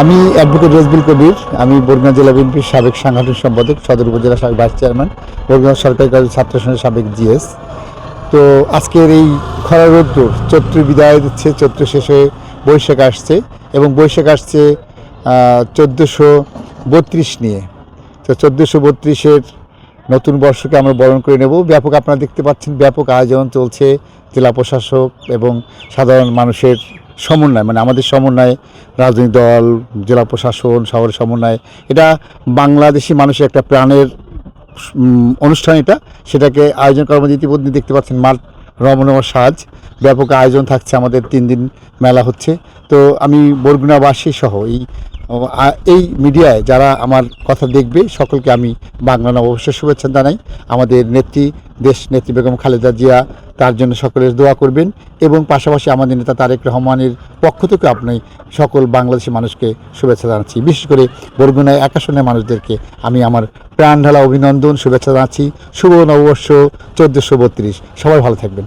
আমি অ্যাডভোকেট রেজবুল কবির, আমি বরগুনা জেলা বিএনপির সাবেক সাংগঠনিক সম্পাদক, সদর উপজেলা সাবেক ভাইস চেয়ারম্যান, বরগুনা সরকারি কলেজ ছাত্র সংসদের সাবেক জিএস। তো আজকের এই খরা রৌদ্র চৈত্র বিদায় দিচ্ছে, চৈত্র শেষে বৈশাখ আসছে এবং বৈশাখ আসছে চোদ্দোশো বত্রিশ নিয়ে। তো চোদ্দোশো বত্রিশের নতুন বর্ষকে আমরা বরণ করে নেব। ব্যাপক আপনারা দেখতে পাচ্ছেন, ব্যাপক আয়োজন চলছে, জেলা প্রশাসক এবং সাধারণ মানুষের সমন্বয় মানে আমাদের সমন্বয়ে, রাজনৈতিক দল, জেলা প্রশাসন, শহরের সমন্বয়, এটা বাংলাদেশি মানুষের একটা প্রাণের অনুষ্ঠান এটা। সেটাকে আয়োজন করার মধ্যে ইতিমধ্যে দেখতে পাচ্ছেন মাঠ রমণীয় সাজ। ব্যাপক আয়োজন থাকছে আমাদের, তিন দিন মেলা হচ্ছে। তো আমি বরগুনাবাসী সহ এই এই মিডিয়ায় যারা আমার কথা দেখবে, সকলকে আমি বাংলা নববর্ষের শুভেচ্ছা জানাই। আমাদের নেত্রী, দেশ নেত্রী বেগম খালেদা জিয়া, তার জন্য সকলের দোয়া করবেন এবং পাশাপাশি আমাদের নেতা তারেক রহমানের পক্ষ থেকে আপনি সকল বাংলাদেশি মানুষকে শুভেচ্ছা জানাচ্ছি। বিশেষ করে বরগুনায় একাশনের মানুষদেরকে আমি আমার প্রাণ ঢালা অভিনন্দন, শুভেচ্ছা জানাচ্ছি। শুভ নববর্ষ, চোদ্দোশো বত্রিশ। সবাই ভালো থাকবেন।